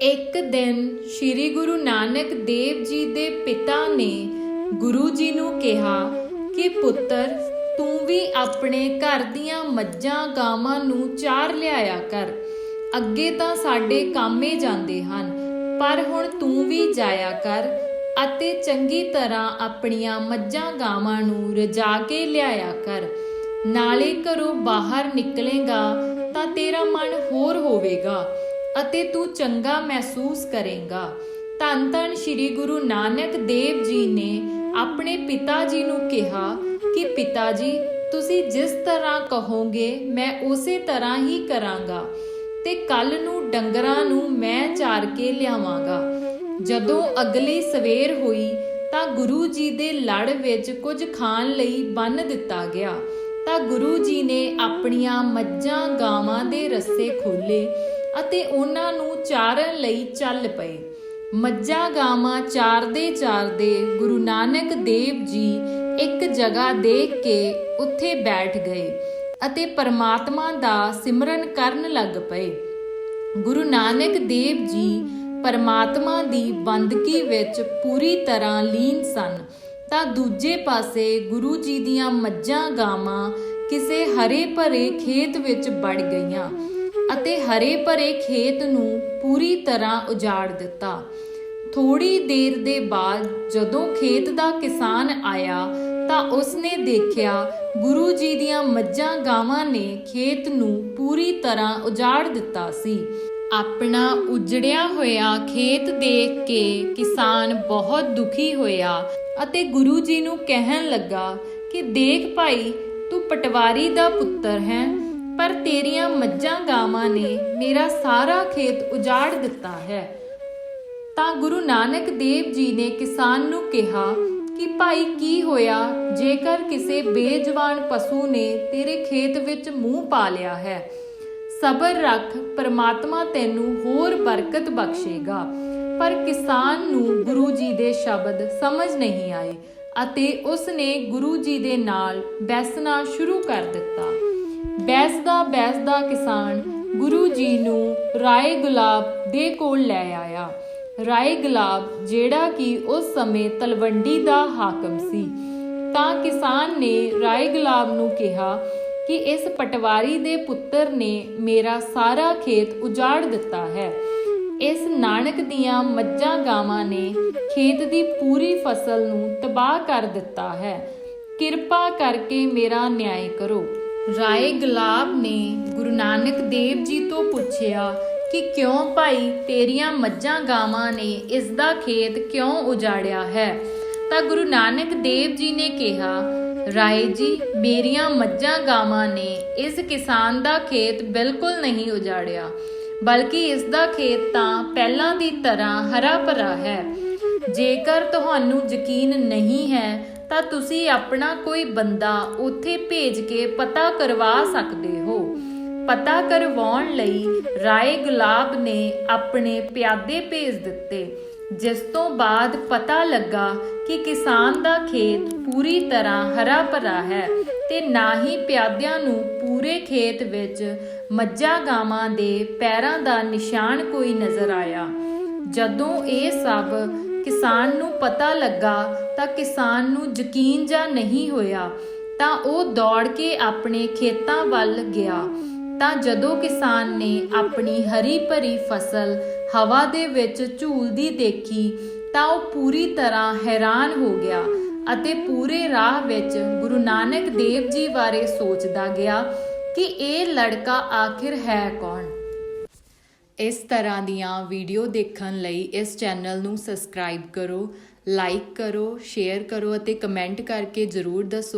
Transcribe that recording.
ਇੱਕ ਦਿਨ ਸ੍ਰੀ ਗੁਰੂ ਨਾਨਕ ਦੇਵ ਜੀ ਦੇ ਪਿਤਾ ਨੇ ਗੁਰੂ ਜੀ ਨੂੰ ਕਿਹਾ ਕਿ ਪੁੱਤਰ, ਤੂੰ ਵੀ ਆਪਣੇ ਘਰ ਦੀਆਂ ਮੱਝਾਂ ਗਾਵਾਂ ਨੂੰ ਚਾਰ ਲਿਆਇਆ ਕਰ। ਅੱਗੇ ਤਾਂ ਸਾਡੇ ਕਾਮੇ ਜਾਂਦੇ ਹਨ, ਪਰ ਹੁਣ ਤੂੰ ਵੀ ਜਾਇਆ ਕਰ ਅਤੇ ਚੰਗੀ ਤਰ੍ਹਾਂ ਆਪਣੀਆਂ ਮੱਝਾਂ ਗਾਵਾਂ ਨੂੰ ਰਜਾ ਕੇ ਲਿਆਇਆ ਕਰ। ਨਾਲੇ ਘਰੋਂ ਬਾਹਰ ਨਿਕਲੇਗਾ ਤਾਂ ਤੇਰਾ ਮਨ ਹੋਰ ਹੋਵੇਗਾ। ਅਤੇ ਤੂੰ ਚੰਗਾ ਮਹਿਸੂਸ ਕਰੇਗਾ। ਧੰਨ ਧੰਨ ਸ੍ਰੀ ਗੁਰੂ ਨਾਨਕ ਦੇਵ ਜੀ ਨੇ ਆਪਣੇ ਪਿਤਾ ਜੀ ਨੂੰ ਕਿਹਾ ਕਿ ਪਿਤਾ ਜੀ ਤੁਸੀਂ ਜਿਸ ਤਰ੍ਹਾਂ ਕਹੋਗੇ, ਮੈਂ ਉਸੇ ਤਰ੍ਹਾਂ ਹੀ ਕਰਾਂਗਾ ਤੇ ਕੱਲ ਨੂੰ ਡੰਗਰਾਂ ਨੂੰ ਮੈਂ ਚਾਰ ਕੇ ਲਿਆਵਾਂਗਾ। ਜਦੋਂ ਅਗਲੀ ਸਵੇਰ ਹੋਈ ਤਾਂ ਗੁਰੂ ਜੀ ਦੇ ਲੜ ਵਿੱਚ ਕੁਝ ਖਾਣ ਲਈ ਬੰਨ ਦਿੱਤਾ ਗਿਆ। ਤਾਂ ਗੁਰੂ ਜੀ ਨੇ ਆਪਣੀਆਂ ਮੱਝਾਂ, ਗਾਵਾਂ ਦੇ ਰੱਸੇ ਖੋਲੇ ਅਤੇ ਉਹਨਾਂ ਨੂੰ ਚਾਰਨ ਲਈ ਚੱਲ ਪਏ। ਮੱਝਾਂ ਗਾਵਾਂ ਚਾਰਦੇ ਚਾਰਦੇ ਗੁਰੂ ਨਾਨਕ ਦੇਵ ਜੀ ਇੱਕ ਜਗ੍ਹਾ ਦੇਖ ਕੇ ਉੱਥੇ ਬੈਠ ਗਏ ਅਤੇ ਪਰਮਾਤਮਾ ਦਾ ਸਿਮਰਨ ਕਰਨ ਲੱਗ ਪਏ। ਗੁਰੂ ਨਾਨਕ ਦੇਵ ਜੀ ਪਰਮਾਤਮਾ ਦੀ ਬੰਦਗੀ ਵਿੱਚ ਪੂਰੀ ਤਰ੍ਹਾਂ ਲੀਨ ਸਨ। ਤਾਂ ਦੂਜੇ ਪਾਸੇ ਗੁਰੂ ਜੀ ਦੀਆਂ ਮੱਝਾਂ ਗਾਵਾਂ ਕਿਸੇ ਹਰੇ ਭਰੇ ਖੇਤ ਵਿੱਚ ਵੜ ਗਈਆਂ। ਅਤੇ ਹਰੇ ਭਰੇ ਖੇਤ ਨੂੰ ਪੂਰੀ ਤਰ੍ਹਾਂ ਉਜਾੜ ਦਿੱਤਾ। ਥੋੜੀ ਦੇਰ ਦੇ ਬਾਅਦ ਜਦੋਂ ਖੇਤ ਦਾ ਕਿਸਾਨ ਆਇਆ ਤਾਂ ਉਸਨੇ ਦੇਖਿਆ ਗੁਰੂ ਜੀ ਦੀਆਂ ਮੱਝਾਂ ਗਾਵਾਂ ਨੇ ਖੇਤ ਨੂੰ ਪੂਰੀ ਤਰ੍ਹਾਂ ਉਜਾੜ ਦਿੱਤਾ ਸੀ। ਆਪਣਾ ਉਜੜਿਆ ਹੋਇਆ ਖੇਤ ਦੇਖ ਕੇ ਕਿਸਾਨ ਬਹੁਤ ਦੁਖੀ ਹੋਇਆ ਅਤੇ ਗੁਰੂ ਜੀ ਨੂੰ ਕਹਿਣ ਲੱਗਾ ਕਿ, ਦੇਖ ਭਾਈ, ਤੂੰ ਪਟਵਾਰੀ ਦਾ ਪੁੱਤਰ ਹੈ। ਪਰ ਤੇਰੀਆਂ ਮੱਝਾਂ ਗਾਵਾਂ ਨੇ ਮੇਰਾ ਸਾਰਾ ਖੇਤ ਉਜਾੜ ਦਿੱਤਾ ਹੈ। ਤਾਂ ਗੁਰੂ ਨਾਨਕ ਦੇਵ ਜੀ ਨੇ ਕਿਸਾਨ ਨੂੰ ਕਿਹਾ ਕਿ ਭਾਈ ਕੀ ਹੋਇਆ, ਜੇਕਰ ਕਿਸੇ ਬੇਜਵਾਨ ਪਸ਼ੂ ਨੇ ਤੇਰੇ ਖੇਤ ਵਿੱਚ ਮੂੰਹ ਪਾ ਲਿਆ ਹੈ, ਸਬਰ ਰੱਖ, ਪ੍ਰਮਾਤਮਾ ਤੈਨੂੰ ਹੋਰ ਬਰਕਤ ਬਖਸ਼ੇਗਾ। ਪਰ ਕਿਸਾਨ ਨੂੰ ਗੁਰੂ ਜੀ ਦੇ ਸ਼ਬਦ ਸਮਝ ਨਹੀਂ ਆਏ ਅਤੇ ਉਸ ਨੇ ਗੁਰੂ ਜੀ ਦੇ ਨਾਲ ਬੈਸਣਾ ਸ਼ੁਰੂ ਕਰ ਦਿੱਤਾ। ਬੈਸਦਾ ਬੈਸਦਾ ਕਿਸਾਨ ਗੁਰੂ ਜੀ ਨੂੰ ਰਾਏ ਗੁਲਾਬ ਦੇ ਕੋਲ ਲੈ ਆਇਆ। ਰਾਏ ਗੁਲਾਬ ਜਿਹੜਾ ਕਿ ਉਸ ਸਮੇਂ ਤਲਵੰਡੀ ਦਾ ਹਾਕਮ ਸੀ। ਤਾਂ ਕਿਸਾਨ ਨੇ ਰਾਏ ਗੁਲਾਬ ਨੂੰ ਕਿਹਾ ਕਿ ਇਸ ਪਟਵਾਰੀ ਦੇ ਪੁੱਤਰ ਨੇ ਮੇਰਾ ਸਾਰਾ ਖੇਤ ਉਜਾੜ ਦਿੱਤਾ ਹੈ। ਇਸ ਨਾਨਕ ਦੀਆਂ ਮੱਝਾਂ ਗਾਵਾਂ ਨੇ ਖੇਤ ਦੀ ਪੂਰੀ ਫਸਲ ਨੂੰ ਤਬਾਹ ਕਰ ਦਿੱਤਾ ਹੈ। ਕਿਰਪਾ ਕਰਕੇ ਮੇਰਾ ਨਿਆਂ ਕਰੋ। ਰਾਏ ਗੁਲਾਬ ਨੇ ਗੁਰੂ ਨਾਨਕ ਦੇਵ ਜੀ ਤੋਂ ਪੁੱਛਿਆ ਕਿ ਕਿਉਂ ਭਾਈ ਤੇਰੀਆਂ ਮੱਝਾਂ ਗਾਵਾਂ ਨੇ ਇਸ ਦਾ ਖੇਤ ਕਿਉਂ ਉਜਾੜਿਆ ਹੈ? ਤਾਂ ਗੁਰੂ ਨਾਨਕ ਦੇਵ ਜੀ ਨੇ ਕਿਹਾ, ਰਾਏ ਜੀ, ਮੇਰੀਆਂ ਮੱਝਾਂ ਗਾਵਾਂ ਨੇ ਇਸ ਕਿਸਾਨ ਦਾ ਖੇਤ ਬਿਲਕੁਲ ਨਹੀਂ ਉਜਾੜਿਆ, ਬਲਕਿ ਇਸ ਦਾ ਖੇਤ ਤਾਂ ਪਹਿਲਾਂ ਦੀ ਤਰ੍ਹਾਂ ਹਰਾ ਭਰਾ ਹੈ। ਜੇਕਰ ਤੁਹਾਨੂੰ ਯਕੀਨ ਨਹੀਂ ਹੈ ਤਾਂ ਤੁਸੀਂ ਆਪਣਾ ਕੋਈ ਬੰਦਾ ਉੱਥੇ ਭੇਜ ਕੇ ਪਤਾ ਕਰਵਾ ਸਕਦੇ ਹੋ। ਪਤਾ ਕਰਵਾਉਣ ਲਈ ਰਾਏ ਗੁਲਾਬ ਨੇ ਆਪਣੇ ਪਿਆਦੇ ਭੇਜ ਦਿੱਤੇ, ਜਿਸ ਤੋਂ ਬਾਅਦ ਪਤਾ ਲੱਗਾ ਕਿ ਕਿਸਾਨ ਦਾ ਖੇਤ ਪੂਰੀ ਤਰ੍ਹਾਂ ਹਰਾ ਭਰਾ ਹੈ ਤੇ ਨਾ ਹੀ ਪਿਆਦਿਆਂ ਨੂੰ ਪੂਰੇ ਖੇਤ ਵਿੱਚ ਮੱਝਾਂ ਗਾਵਾਂ ਦੇ ਪੈਰਾਂ ਦਾ ਨਿਸ਼ਾਨ ਕੋਈ ਨਜ਼ਰ ਆਇਆ। ਜਦੋਂ ਇਹ ਸਭ ਕਿਸਾਨ ਨੂੰ ਪਤਾ ਲੱਗਾ ਤਾਂ ਕਿਸਾਨ ਨੂੰ ਯਕੀਨ ਜਾਂ ਨਹੀਂ ਹੋਇਆ ਤਾਂ ਉਹ ਦੌੜ ਕੇ ਆਪਣੇ ਖੇਤਾਂ ਵੱਲ ਗਿਆ। ਤਾਂ ਜਦੋਂ ਕਿਸਾਨ ਨੇ ਆਪਣੀ ਹਰੀ ਭਰੀ ਫਸਲ ਹਵਾ ਦੇ ਵਿੱਚ ਝੂਲਦੀ ਦੇਖੀ ਤਾਂ ਉਹ ਪੂਰੀ ਤਰ੍ਹਾਂ ਹੈਰਾਨ ਹੋ ਗਿਆ ਅਤੇ ਪੂਰੇ ਰਾਹ ਵਿੱਚ ਗੁਰੂ ਨਾਨਕ ਦੇਵ ਜੀ ਬਾਰੇ ਸੋਚਦਾ ਗਿਆ ਕਿ ਇਹ ਲੜਕਾ ਆਖਿਰ ਹੈ ਕੌਣ? ਇਸ ਤਰ੍ਹਾਂ ਦੀਆਂ ਵੀਡੀਓ ਦੇਖਣ ਲਈ ਇਸ ਚੈਨਲ ਨੂੰ ਸਬਸਕ੍ਰਾਈਬ ਕਰੋ, ਲਾਈਕ ਕਰੋ, ਸ਼ੇਅਰ ਕਰੋ ਅਤੇ ਕਮੈਂਟ ਕਰਕੇ ਜਰੂਰ ਦੱਸੋ।